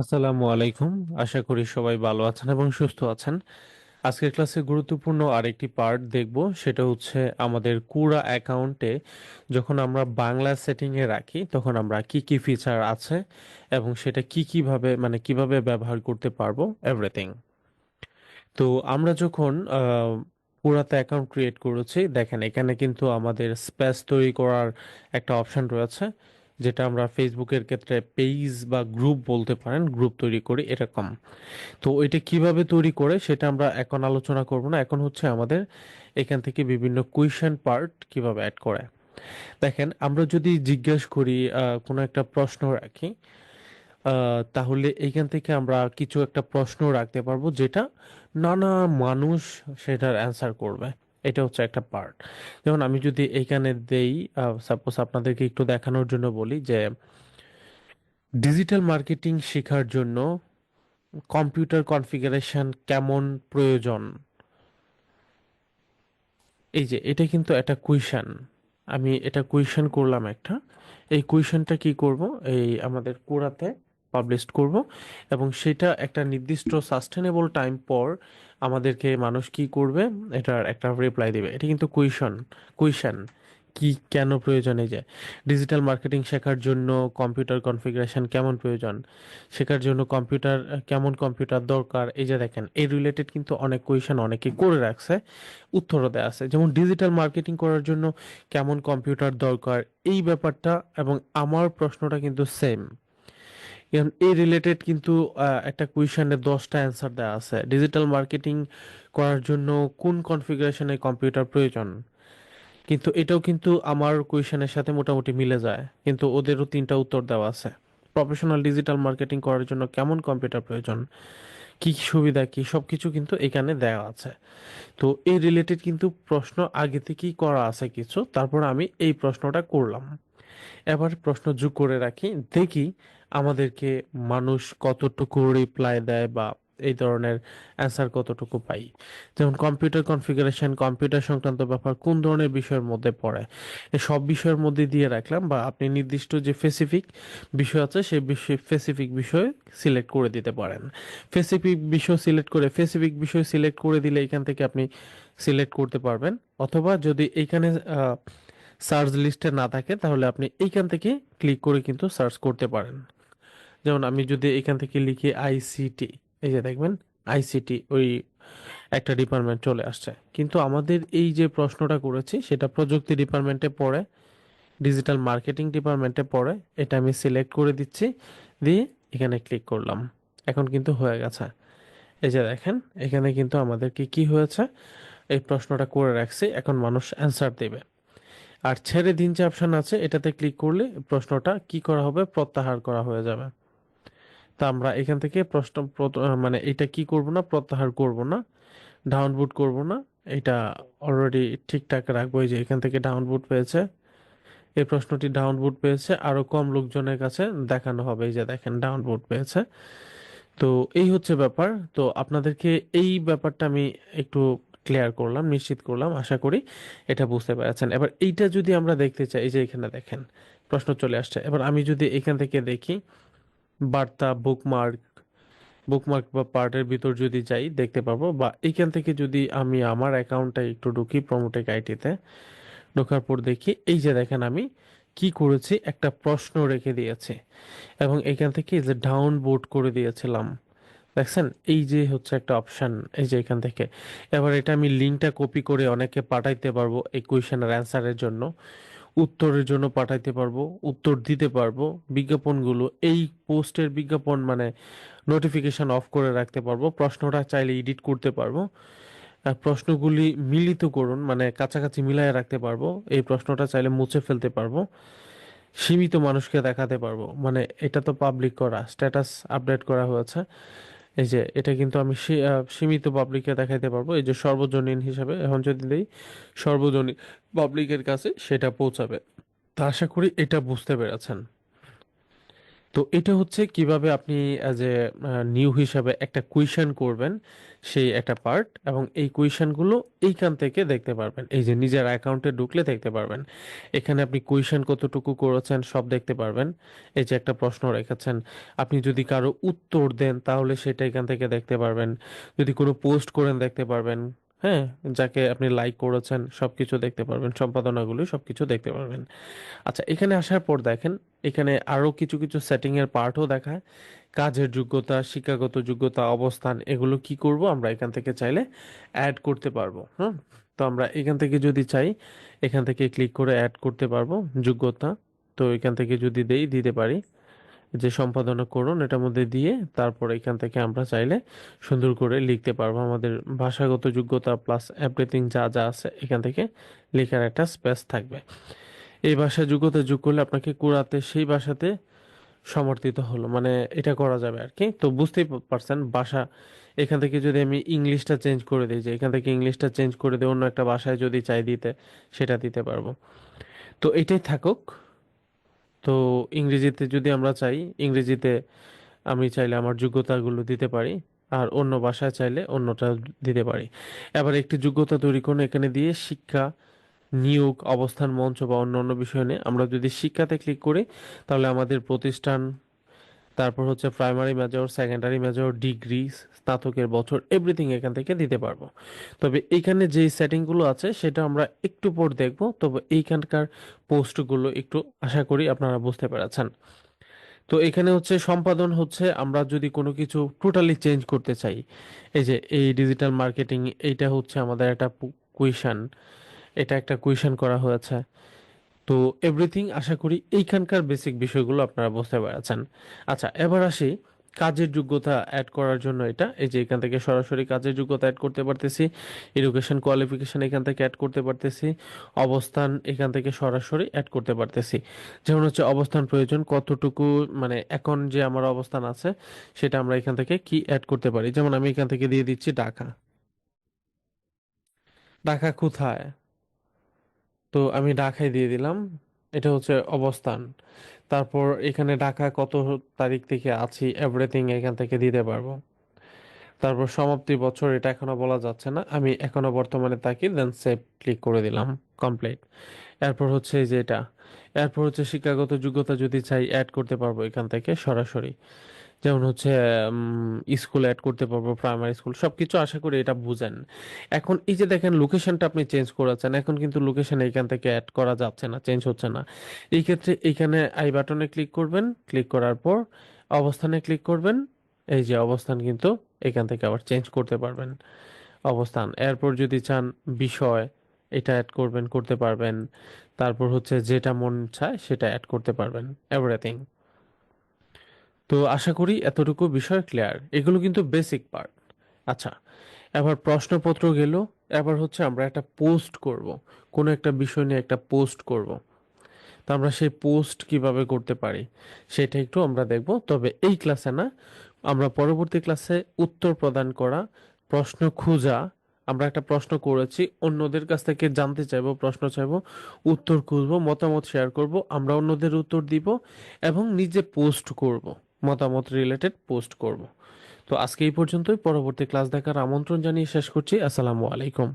আসসালামু আলাইকুম। আশা করি সবাই ভালো আছেন এবং সুস্থ আছেন। আজকের ক্লাসে গুরুত্বপূর্ণ আরেকটি পার্ট দেখব, সেটা হচ্ছে আমাদের কুড়া অ্যাকাউন্টে যখন আমরা বাংলা সেটিংয়ে রাখি, তখন আমরা কি কি ফিচার আছে এবং সেটা কি কীভাবে মানে কীভাবে ব্যবহার করতে পারব এভরিথিং তো আমরা যখন পুরাতে অ্যাকাউন্ট ক্রিয়েট করেছি, দেখেন এখানে কিন্তু আমাদের স্পেস তৈরি করার একটা অপশন রয়েছে। যেটা আমরা ফেসবুকের ক্ষেত্রে পেজ বা গ্রুপ বলতে পারেন গ্রুপ তৈরি করি, এরকম। তো এটা কীভাবে তৈরি করে সেটা আমরা এখন আলোচনা করব না। এখন হচ্ছে আমাদের এখান থেকে বিভিন্ন কুয়েশন পার্ট কীভাবে অ্যাড করে। দেখেন, আমরা যদি জিজ্ঞেস করি কোনো একটা প্রশ্ন রাখি তাহলে এইখান থেকে আমরা কিছু একটা প্রশ্ন রাখতে পারব, যেটা নানা মানুষ সেটার অ্যান্সার করবে। এটা হচ্ছে একটা পার্ট যেমন আমি যদি এইখানে দেই সাপোজ আপনাদেরকে একটু দেখানোর জন্য বলি যে ডিজিটাল মার্কেটিং শেখার জন্য কম্পিউটার কনফিগারেশন কেমন প্রয়োজন? এই যে, এটা কিন্তু একটা কুইশন আমি এটা কুইশন করলাম একটা। এই কুইশনটা কি করব? এই আমাদের কোরাতে পাবলিশ করব। এবং সেটা একটা নির্দিষ্ট সাস্টেনেবল টাইম পর আমাদেরকে মানুষ কি করবে, এটার একটা রিপ্লাই দিবে। এটা কিন্তু কুইশন কুইশন কি কেন প্রয়োজন এই যে? ডিজিটাল মার্কেটিং শেখার জন্য কম্পিউটার কনফিগারেশন কেমন প্রয়োজন? শেখার জন্য কম্পিউটার কেমন কম্পিউটার দরকার? এই যে দেখেন, এই রিলেটেড কিন্তু অনেক কোয়েশন অনেকে করে রাখছে, উত্তরও দেওয়া আছে। যেমন ডিজিটাল মার্কেটিং করার জন্য কেমন কম্পিউটার দরকার? এই ব্যাপারটা এবং আমার প্রশ্নটা কিন্তু সেম এই রিলেটেড কিন্তু একটা কুয়েশনে দশটা অ্যান্সার দেওয়া আছে। ডিজিটাল মার্কেটিং করার জন্য কোন কনফিগারেশনে কম্পিউটার প্রয়োজন? কিন্তু এটাও কিন্তু আমার কোয়েশনের সাথে মোটামুটি মিলে যায়। কিন্তু ওদেরও তিনটা উত্তর দেওয়া আছে। প্রফেশনাল ডিজিটাল মার্কেটিং করার জন্য কেমন কম্পিউটার প্রয়োজন? কি কি সুবিধা, কি সব কিছু কিন্তু এখানে দেওয়া আছে। তো এই রিলেটেড কিন্তু প্রশ্ন আগে থেকেই করা আছে কিছু। তারপর আমি এই প্রশ্নটা করলাম। এবার প্রশ্ন যোগ করে রাখি, দেখি আমাদেরকে মানুষ কতটুকু রিপ্লাই দেয় বা এই ধরনের অ্যান্সার কতটুকু পাই। যেমন কম্পিউটার কনফিগারেশন কম্পিউটার সংক্রান্ত ব্যাপার কোন ধরনের বিষয়ের মধ্যে পড়ে? সব বিষয়ের মধ্যে দিয়ে রাখলাম বা আপনি নির্দিষ্ট যে স্পেসিফিক বিষয় আছে সেই বিষয় স্পেসিফিক বিষয় সিলেক্ট করে দিতে পারেন। স্পেসিফিক বিষয় সিলেক্ট করে স্পেসিফিক বিষয় সিলেক্ট করে দিলে এখান থেকে আপনি সিলেক্ট করতে পারবেন। অথবা যদি এইখানে সার্চ লিস্টে না থাকে, তাহলে আপনি এইখান থেকে ক্লিক করে কিন্তু সার্চ করতে পারেন। যেমন আমি যদি এখান থেকে লিখি আইসিটি এই যে দেখবেন আইসিটি ওই একটা ডিপার্টমেন্ট চলে আসছে। কিন্তু আমাদের এই যে প্রশ্নটা করেছি, সেটা প্রযুক্তি ডিপার্টমেন্টে পড়ে ডিজিটাল মার্কেটিং ডিপার্টমেন্টে পড়ে, এটা আমি সিলেক্ট করে দিচ্ছি, দিয়ে এখানে ক্লিক করলাম। এখন কিন্তু হয়ে গেছে। এই যে দেখেন, এখানে কিন্তু আমাদেরকে কি হয়েছে? এই প্রশ্নটা করে রাখছি, এখন মানুষ অ্যান্সার দেবে। আর ছেড়ে দিন যে অপশন আছে, এটাতে ক্লিক করলে প্রশ্নটা কি করা হবে? প্রত্যাহার করা হয়ে যাবে। তা আমরা এখান থেকে প্রশ্ন মানে এটা কি করব না, প্রত্যাহার করব না ডাউনলোড করব না। এটা অলরেডি ঠিকঠাক রাখব যে এখান থেকে ডাউনলোড পেয়েছে। এই প্রশ্নটি ডাউনলোড পেয়েছে আরও কম লোকজনের কাছে দেখানো হবে, এই যে দেখেন ডাউনলোড পেয়েছে। তো এই হচ্ছে ব্যাপার। তো আপনাদেরকে এই ব্যাপারটা আমি একটু ক্লিয়ার করলাম, নিশ্চিত করলাম, আশা করি এটা বুঝতে পেরেছেন। এবার এইটা যদি আমরা দেখতে চাই, এই যে এখানে দেখেন, প্রশ্ন চলে আসছে। এবার আমি যদি এখান থেকে দেখি, বার্তা বুকমার্ক বুকমার্ক বা পার্টের ভিতর যদি যাই, দেখতে পারব বা এইখান থেকে যদি আমি আমার অ্যাকাউন্টটা একটু ঢুকি প্রমোটেক আইটিতে ঢোকার পর দেখি, এই যে দেখেন আমি কি করেছি, একটা প্রশ্ন রেখে দিয়েছি। এবং এখান থেকে যে ডাউনলোড করে দিয়েছিলাম দেখছেন? এই যে হচ্ছে একটা অপশন এই যে এখান থেকে। এবার এটা আমি লিঙ্কটা কপি করে অনেকে পাঠাইতে পারব এই কোয়েশনের অ্যান্সারের জন্য। উত্তরের জন্য পাঠাইতে পারব, উত্তর দিতে পারব, বিজ্ঞাপনগুলো, এই পোস্টের বিজ্ঞাপন মানে নোটিফিকেশন অফ করে রাখতে পারব। প্রশ্নটা চাইলে এডিট করতে পারব। প্রশ্নগুলি মিলিত করুন মানে কাছাকাছি মিলায় রাখতে পারব। এই প্রশ্নটা চাইলে মুছে ফেলতে পারব। সীমিত মানুষকে দেখাতে পারব। মানে এটা তো পাবলিক করা স্ট্যাটাস আপডেট করা হয়েছে। এই যে, এটা কিন্তু আমি সীমিত পাবলিককে দেখাইতে পারব। এই যে, সর্বজনীন হিসাবে, এখন যদি দেই, সর্বজনীন পাবলিকের কাছে সেটা পৌঁছাবে। তা আশা করি এটা বুঝতে পেরেছেন। তো এটা হচ্ছে কীভাবে আপনি অ্যাজ এ নিউ হিসাবে একটা কুইশন করবেন সেই একটা পার্ট এবং এই কুইশনগুলো এইখান থেকে দেখতে পারবেন। এই যে নিজের অ্যাকাউন্টে ঢুকলে দেখতে পারবেন। এখানে আপনি কুইশন কতটুকু করেছেন সব দেখতে পারবেন। এই যে একটা প্রশ্ন রেখেছেন। আপনি যদি কারও উত্তর দেন তাহলে সেটা এখান থেকে দেখতে পারবেন। যদি কোনো পোস্ট করেন দেখতে পারবেন। হ্যাঁ যাকে আপনি লাইক করেছেন, সবকিছু দেখতে পারবেন, সম্পাদনাগুলো সবকিছু দেখতে পারবেন। আচ্ছা এখানে আসার পর দেখেন, এখানে আরও কিছু কিছু সেটিং এর পার্টও দেখায়। কাজের যোগ্যতা, শিক্ষাগত যোগ্যতা, অবস্থান, এগুলো কি করব আমরা এখান থেকে চাইলে অ্যাড করতে পারব, হুম? তো আমরা এখান থেকে যদি চাই, এখান থেকে ক্লিক করে অ্যাড করতে পারব, যোগ্যতা। তো এখান থেকে যদি দেই, দিতে পারি। যে সম্পাদনা করুন, এটার মধ্যে দিয়ে তারপর এখান থেকে আমরা চাইলে সুন্দর করে লিখতে পারব। আমাদের ভাষাগত যোগ্যতা প্লাস এভরিথিং যা যা আছে, এখান থেকে লেখার একটা স্পেস থাকবে। এই ভাষা যোগ্যতা যোগ করলে আপনাকে কুড়াতে সেই ভাষাতে সমর্থিত হলো। মানে এটা করা যাবে আর কি তো বুঝতেই পারছেন, ভাষা এখান থেকে যদি আমি ইংলিশটা চেঞ্জ করে দিই, যে এখান থেকে ইংলিশটা চেঞ্জ করে দিই অন্য একটা ভাষায় যদি চাই দিতে, সেটা দিতে পারব। তো এটাই থাকুক। তো ইংরেজিতে যদি আমরা চাই, ইংরেজিতে আমি চাইলে আমার যোগ্যতাগুলো দিতে পারি, আর অন্য ভাষায় চাইলে অন্যটা দিতে পারি। এবার একটি যোগ্যতা তৈরি করুন, এখানে দিয়ে শিক্ষা, নিয়োগ, অবস্থান, মঞ্চ বা অন্য অন্য বিষয় নিয়ে। আমরা যদি শিক্ষাতে ক্লিক করি, তাহলে আমাদের প্রতিষ্ঠান তারপর হচ্ছে primary major secondary major degree স্নাতকের বছর এভরিথিং এখান থেকে দিতে পারব। তবে এইখানে যে সেটিংগুলো আছে সেটা আমরা একটু পর দেখব, তবে এইখানকার পোস্টগুলো একটু আশা করি আপনারা বুঝতে পেরেছেন। তো এখানে হচ্ছে সম্পাদন হচ্ছে আমরা যদি কোনো কিছু টোটালি চেঞ্জ করতে চাই, এই যে এই ডিজিটাল মার্কেটিং এইটা হচ্ছে আমাদের একটা কুইশন এটা একটা কুইশন করা হয়েছে। তো এভরিথিং আশা করি এইখানকার বেসিক বিষয়গুলো আপনারা বুঝতে পেরেছেন। আচ্ছা এবার আসি কাজের যোগ্যতা অ্যাড করার জন্য এটা। এই যে এখান থেকে সরাসরি কাজের যোগ্যতা অ্যাড করতে পারতেছি এডুকেশন কোয়ালিফিকেশন এখান থেকে অ্যাড করতে পারতেছি, অবস্থান এখান থেকে সরাসরি অ্যাড করতে পারতেছি। যেমন হচ্ছে অবস্থান প্রয়োজন, কতটুকু মানে এখন যে আমার অবস্থান আছে, সেটা আমরা এখান থেকে কি অ্যাড করতে পারি? যেমন আমি এখান থেকে দিয়ে দিচ্ছি ঢাকা। ঢাকা কোথায়? তো আমি ঢাকায় দিয়ে দিলাম। এটা হচ্ছে অবস্থান। তারপর এখানে ঢাকা কত তারিখ থেকে আছি এভরিথিং এখান থেকে দিতে পারব। তারপর সমাপ্তি বছর এটা এখনও বলা যাচ্ছে না। আমি এখনও বর্তমানে থাকি দেন সেভ ক্লিক করে দিলাম কমপ্লিট এরপর হচ্ছে যে এটা। এরপর হচ্ছে শিক্ষাগত যোগ্যতা যদি চাই অ্যাড করতে পারব এখান থেকে সরাসরি। যেমন হচ্ছে স্কুল অ্যাড করতে পারব প্রাইমারি স্কুল সবকিছু আশা করি এটা বুঝেন। এখন এই যে দেখেন লোকেশনটা আপনি চেঞ্জ করেছেন, এখন কিন্তু লোকেশন এইখান থেকে অ্যাড করা যাচ্ছে না চেঞ্জ হচ্ছে না। এই ক্ষেত্রে এইখানে আই বাটনে ক্লিক করবেন ক্লিক করার পর অবস্থানে ক্লিক করবেন, এই যে অবস্থান কিন্তু এখান থেকে আবার চেঞ্জ করতে পারবেন। অবস্থান, এরপর যদি চান বিষয়, এটা অ্যাড করবেন, করতে পারবেন। তারপর হচ্ছে যেটা মন চায় সেটা অ্যাড করতে পারবেন এভরিথিং তো আশা করি এতটুকু বিষয় ক্লিয়ার এগুলো কিন্তু বেসিক পার্ট আচ্ছা এবার প্রশ্নপত্র গেল, এবার হচ্ছে আমরা একটা পোস্ট করব। কোনো একটা বিষয় নিয়ে একটা পোস্ট করব। তো আমরা সেই পোস্ট কীভাবে করতে পারি, সেটা একটু আমরা দেখব। তবে এই ক্লাসে না, আমরা পরবর্তী ক্লাসে উত্তর প্রদান করা, প্রশ্ন খোঁজা, আমরা একটা প্রশ্ন করেছি, অন্যদের কাছ থেকে জানতে চাইব, প্রশ্ন চাইব, উত্তর খুঁজবো, মতামত শেয়ার করব, আমরা অন্যদের উত্তর দিব এবং নিজে পোস্ট করব। মতামত রিলেটেড পোস্ট করব। তো আজকে এই পর্যন্তই। পরবর্তী ক্লাস দেখার আমন্ত্রণ জানিয়ে শেষ করছি। আসসালামু আলাইকুম।